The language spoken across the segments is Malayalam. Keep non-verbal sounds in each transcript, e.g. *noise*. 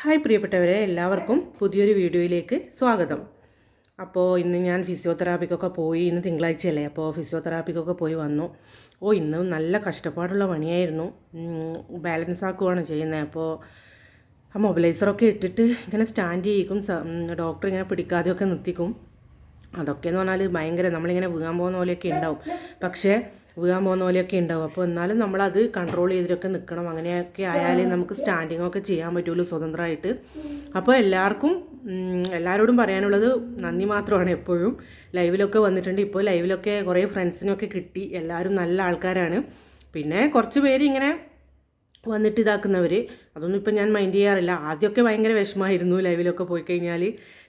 ഹായ് പ്രിയപ്പെട്ടവരെ എല്ലാവർക്കും പുതിയൊരു വീഡിയോയിലേക്ക് സ്വാഗതം. അപ്പോൾ ഇന്ന് ഞാൻ ഫിസിയോതെറാപ്പിക്കൊക്കെ പോയി ഇന്ന് തിങ്കളാഴ്ചയല്ലേ അപ്പോൾ ഫിസിയോതെറാപ്പിക്കൊക്കെ പോയി വന്നു. ഓ ഇന്ന് നല്ല കഷ്ടപ്പാടുള്ള പണിയായിരുന്നു. ബാലൻസ് ആക്കുവാണ് ചെയ്യുന്നത്. അപ്പോൾ ആ മൊബിലൈസറൊക്കെ ഇട്ടിട്ട് ഇങ്ങനെ സ്റ്റാൻഡ് ചെയ്യിക്കും ഡോക്ടർ ഇങ്ങനെ പിടിക്കാതെയൊക്കെ നിർത്തിക്കും. അതൊക്കെ എന്ന് പറഞ്ഞാൽ ഭയങ്കര നമ്മളിങ്ങനെ വീഴാൻ പോകുന്ന പോലെയൊക്കെ ഉണ്ടാവും. പക്ഷേ വീഴാൻ പോകുന്ന പോലെയൊക്കെ ഉണ്ടാവും. അപ്പോൾ എന്നാലും നമ്മളത് കൺട്രോൾ ചെയ്തിട്ടൊക്കെ നിൽക്കണം അങ്ങനെയൊക്കെ ആയാലേ നമുക്ക് സ്റ്റാൻഡിങ് ഒക്കെ ചെയ്യാൻ പറ്റുള്ളൂ സ്വതന്ത്രമായിട്ട്. അപ്പോൾ എല്ലാവർക്കും എല്ലാവരോടും പറയാനുള്ളത് നന്ദി മാത്രമാണ് എപ്പോഴും. ലൈവിലൊക്കെ വന്നിട്ടുണ്ട്. ഇപ്പോൾ ലൈവിലൊക്കെ കുറേ ഫ്രണ്ട്സിനൊക്കെ കിട്ടി. എല്ലാവരും നല്ല ആൾക്കാരാണ്. പിന്നെ കുറച്ച് പേര് ഇങ്ങനെ വന്നിട്ട് ഇതാക്കുന്നവർ അതൊന്നും ഇപ്പം ഞാൻ മൈൻഡ് ചെയ്യാറില്ല. ആദ്യമൊക്കെ ഭയങ്കര വിഷമമായിരുന്നു ലൈവിലൊക്കെ പോയി കഴിഞ്ഞാൽ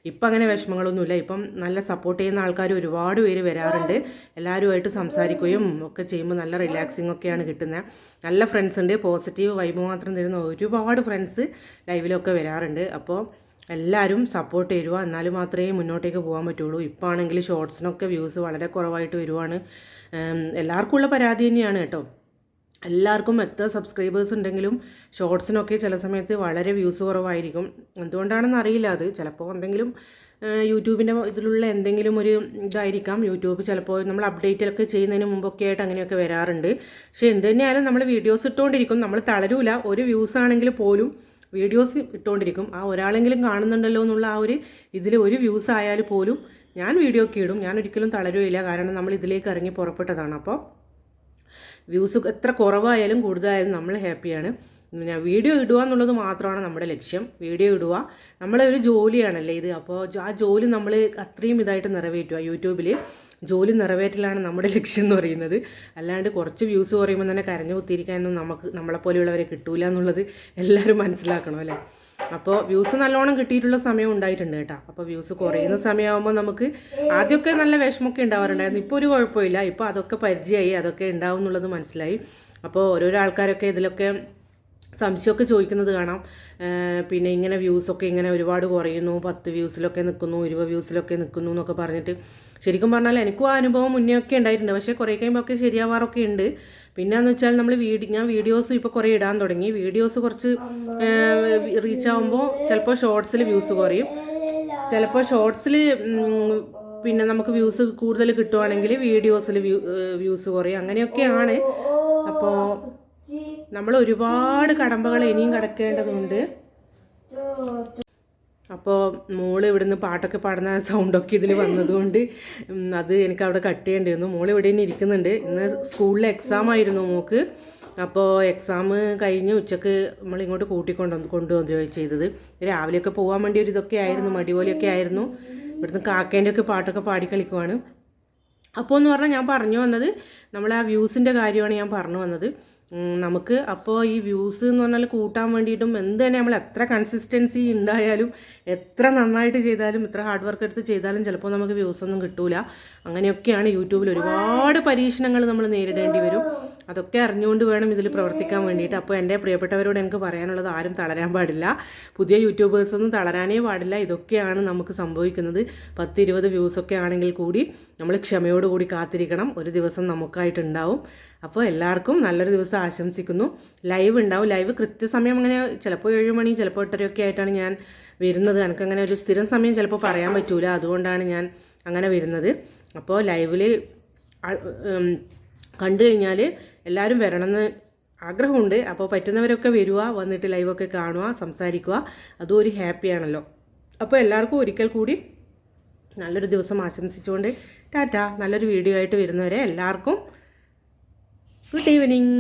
ഇപ്പം അങ്ങനെ വിഷമങ്ങളൊന്നുമില്ല. ഇപ്പം നല്ല സപ്പോർട്ട് ചെയ്യുന്ന ആൾക്കാർ ഒരുപാട് പേര് വരാറുണ്ട്. എല്ലാവരുമായിട്ട് സംസാരിക്കുകയും ഒക്കെ ചെയ്യുമ്പോൾ നല്ല റിലാക്സിങ് ഒക്കെയാണ് കിട്ടുന്നത്. നല്ല ഫ്രണ്ട്സ് ഉണ്ട്. പോസിറ്റീവ് വൈബ് മാത്രം തരുന്ന ഒരുപാട് ഫ്രണ്ട്സ് ലൈവിലൊക്കെ വരാറുണ്ട്. അപ്പോൾ എല്ലാവരും സപ്പോർട്ട് തരുക. എന്നാൽ മാത്രമേ മുന്നോട്ടേക്ക് പോകാൻ പറ്റുള്ളൂ. ഇപ്പോൾ ആണെങ്കിൽ ഷോർട്സിനൊക്കെ വ്യൂസ് വളരെ കുറവായിട്ട് വരുവാണ്. എല്ലാവർക്കും ഉള്ള പരാതി തന്നെയാണ് കേട്ടോ. എല്ലാവർക്കും എത്ര സബ്സ്ക്രൈബേഴ്സ് ഉണ്ടെങ്കിലും ഷോർട്സിനൊക്കെ ചില സമയത്ത് വളരെ വ്യൂസ് കുറവായിരിക്കും. എന്തുകൊണ്ടാണെന്ന് അറിയില്ല അത്. ചിലപ്പോൾ എന്തെങ്കിലും യൂട്യൂബിന്റെ ഇതിലുള്ള എന്തെങ്കിലും ഒരു ഇതായിരിക്കാം. യൂട്യൂബ് ചിലപ്പോൾ നമ്മൾ അപ്ഡേറ്റിലൊക്കെ ചെയ്യുന്നതിന് മുമ്പൊക്കെ ആയിട്ട് അങ്ങനെയൊക്കെ വരാറുണ്ട്. പക്ഷേ എന്ത് തന്നെയായാലും നമ്മൾ വീഡിയോസ് ഇട്ടുകൊണ്ടിരിക്കും നമ്മൾ തളരൂല. ഒരു വ്യൂസ് ആണെങ്കിൽ പോലും വീഡിയോസ് ഇട്ടുകൊണ്ടിരിക്കും ആ ഒരാളെങ്കിലും കാണുന്നുണ്ടല്ലോ എന്നുള്ള ആ ഒരു ഇതിൽ ഒരു വ്യൂസ് ആയാൽ പോലും ഞാൻ വീഡിയോ ഒക്കെ ഇടും. ഞാൻ ഒരിക്കലും തളരുകയില്ല. കാരണം നമ്മൾ ഇതിലേക്ക് ഇറങ്ങി പുറപ്പെട്ടതാണ്. അപ്പോൾ വ്യൂസ് എത്ര കുറവായാലും കൂടുതലായാലും നമ്മൾ ഹാപ്പിയാണ്. പിന്നെ വീഡിയോ ഇടുക എന്നുള്ളത് മാത്രമാണ് നമ്മുടെ ലക്ഷ്യം. വീഡിയോ ഇടുക നമ്മളെ ഒരു ജോലിയാണല്ലേ ഇത്. അപ്പോൾ ആ ജോലി നമ്മൾ അത്രയും ഇതായിട്ട് നിറവേറ്റുക. യൂട്യൂബിൽ ജോലി നിറവേറ്റലാണ് നമ്മുടെ *laughs* ലക്ഷ്യം എന്ന് പറയുന്നത്. അല്ലാണ്ട് കുറച്ച് വ്യൂസ് കുറയുമ്പോൾ തന്നെ കരഞ്ഞു കുത്തിയിരിക്കാനൊന്നും നമുക്ക് നമ്മളെപ്പോലെയുള്ളവരെ കിട്ടൂല എന്നുള്ളത് എല്ലാവരും മനസ്സിലാക്കണം അല്ലേ? അപ്പോൾ വ്യൂസ് നല്ലോണം കിട്ടിയിട്ടുള്ള സമയം ഉണ്ടായിട്ടുണ്ട് കേട്ടോ. അപ്പോൾ വ്യൂസ് കുറയുന്ന സമയമാകുമ്പോൾ നമുക്ക് ആദ്യമൊക്കെ നല്ല വിഷമമൊക്കെ ഉണ്ടാവാറുണ്ടായിരുന്നു. ഇപ്പോൾ ഒരു കുഴപ്പമില്ല. ഇപ്പോൾ അതൊക്കെ പരിചയമായി അതൊക്കെ ഉണ്ടാവും എന്നുള്ളത് മനസ്സിലായി. അപ്പോൾ ഓരോരോ ആൾക്കാരൊക്കെ ഇതിലൊക്കെ സംശയമൊക്കെ ചോദിക്കുന്നത് കാണാം. പിന്നെ ഇങ്ങനെ വ്യൂസൊക്കെ ഇങ്ങനെ ഒരുപാട് കുറയുന്നു. പത്ത് വ്യൂസിലൊക്കെ നിൽക്കുന്നു ഇരുപത് വ്യൂസിലൊക്കെ നിൽക്കുന്നു എന്നൊക്കെ പറഞ്ഞിട്ട് ശരിക്കും പറഞ്ഞാൽ എനിക്കും ആ അനുഭവം മുന്നേ ഒക്കെ ഉണ്ടായിട്ടുണ്ട്. പക്ഷേ കുറേ കഴിയുമ്പോൾ ഒക്കെ ശരിയാവാറൊക്കെ ഉണ്ട്. പിന്നെയെന്ന് വെച്ചാൽ നമ്മൾ വീഡിയോ ഞാൻ വീഡിയോസും ഇപ്പോൾ കുറേ ഇടാൻ തുടങ്ങി. വീഡിയോസ് കുറച്ച് റീച്ച് ആകുമ്പോൾ ചിലപ്പോൾ ഷോർട്സിൽ വ്യൂസ് കുറയും. ചിലപ്പോൾ ഷോർട്സിൽ പിന്നെ നമുക്ക് വ്യൂസ് കൂടുതൽ കിട്ടുവാണെങ്കിൽ വീഡിയോസിൽ വ്യൂ വ്യൂസ് കുറയും. അങ്ങനെയൊക്കെയാണ്. അപ്പോൾ നമ്മൾ ഒരുപാട് കടമ്പകൾ ഇനിയും കടക്കേണ്ടതുണ്ട്. അപ്പോൾ മോൾ ഇവിടുന്ന് പാട്ടൊക്കെ പാടുന്ന സൗണ്ടൊക്കെ ഇതിൽ വന്നതുകൊണ്ട് അത് എനിക്ക് അവിടെ കട്ട് ചെയ്യേണ്ടി വന്നു മോൾ ഇവിടെ തന്നെ ഇരിക്കുന്നുണ്ട്. ഇന്ന് സ്കൂളിൽ എക്സാം ആയിരുന്നു മോക്ക്. അപ്പോൾ എക്സാം കഴിഞ്ഞ് ഉച്ചയ്ക്ക് നമ്മൾ ഇങ്ങോട്ട് കൂട്ടിക്കൊണ്ട് കൊണ്ടുവന്നു ചെയ്തത്. രാവിലെയൊക്കെ പോകാൻ വേണ്ടി ഒരു ഇതൊക്കെ ആയിരുന്നു മടി പോലെയൊക്കെ ആയിരുന്നു. ഇവിടുന്ന് കാക്കേന്റെ ഒക്കെ പാട്ടൊക്കെ പാടി കളിക്കുവാണ്. അപ്പോൾ എന്ന് പറഞ്ഞാൽ ഞാൻ പറഞ്ഞു വന്നത് നമ്മൾ ആ വ്യൂസിന്റെ കാര്യമാണ് ഞാൻ പറഞ്ഞു വന്നത്. നമുക്ക് അപ്പോൾ ഈ വ്യൂസ് എന്ന് പറഞ്ഞാൽ കൂട്ടാൻ വേണ്ടിയിട്ടും എന്ത് തന്നെ നമ്മൾ എത്ര കൺസിസ്റ്റൻസി ഉണ്ടായാലും എത്ര നന്നായിട്ട് ചെയ്താലും എത്ര ഹാർഡ് വർക്ക് എടുത്ത് ചെയ്താലും ചിലപ്പോൾ നമുക്ക് വ്യൂസ് ഒന്നും കിട്ടൂല. അങ്ങനെയൊക്കെയാണ് യൂട്യൂബിൽ ഒരുപാട് പരീക്ഷണങ്ങൾ നമ്മൾ നേരിടേണ്ടി വരും. അതൊക്കെ അറിഞ്ഞുകൊണ്ട് വേണം ഇതിൽ പ്രവർത്തിക്കാൻ വേണ്ടിയിട്ട്. അപ്പോൾ എന്റെ പ്രിയപ്പെട്ടവരോട് എനിക്ക് പറയാനുള്ളത് ആരും തളരാൻ പാടില്ല. പുതിയ യൂട്യൂബേഴ്സൊന്നും തളരാനേ പാടില്ല. ഇതൊക്കെയാണ് നമുക്ക് സംഭവിക്കുന്നത്. പത്ത് ഇരുപത് വ്യൂസൊക്കെ ആണെങ്കിൽ കൂടി നമ്മൾ ക്ഷമയോടുകൂടി കാത്തിരിക്കണം. ഒരു ദിവസം നമുക്കായിട്ടുണ്ടാവും അപ്പോൾ എല്ലാവർക്കും നല്ലൊരു ദിവസം ആശംസിക്കുന്നു. ലൈവ് ഉണ്ടാവും. ലൈവ് കൃത്യസമയം അങ്ങനെ ചിലപ്പോൾ ഏഴ് മണി ചിലപ്പോൾ എട്ടരയൊക്കെ ആയിട്ടാണ് ഞാൻ വരുന്നത്. എനിക്കങ്ങനെ ഒരു സ്ഥിരം സമയം ചിലപ്പോൾ പറയാൻ പറ്റൂല. അതുകൊണ്ടാണ് ഞാൻ അങ്ങനെ വരുന്നത്. അപ്പോൾ ലൈവിൽ കണ്ടു കഴിഞ്ഞാൽ എല്ലാവരും വരണമെന്ന് ആഗ്രഹമുണ്ട്. അപ്പോൾ പറ്റുന്നവരൊക്കെ വരിക വന്നിട്ട് ലൈവൊക്കെ കാണുക സംസാരിക്കുക അതും ഒരു ഹാപ്പിയാണല്ലോ അപ്പോൾ എല്ലാവർക്കും ഒരിക്കൽ കൂടി നല്ലൊരു ദിവസം ആശംസിച്ചുകൊണ്ട് ടാറ്റ. നല്ലൊരു വീഡിയോ ആയിട്ട് വരുന്നവരെ എല്ലാവർക്കും ഗുഡ് ഈവനിങ്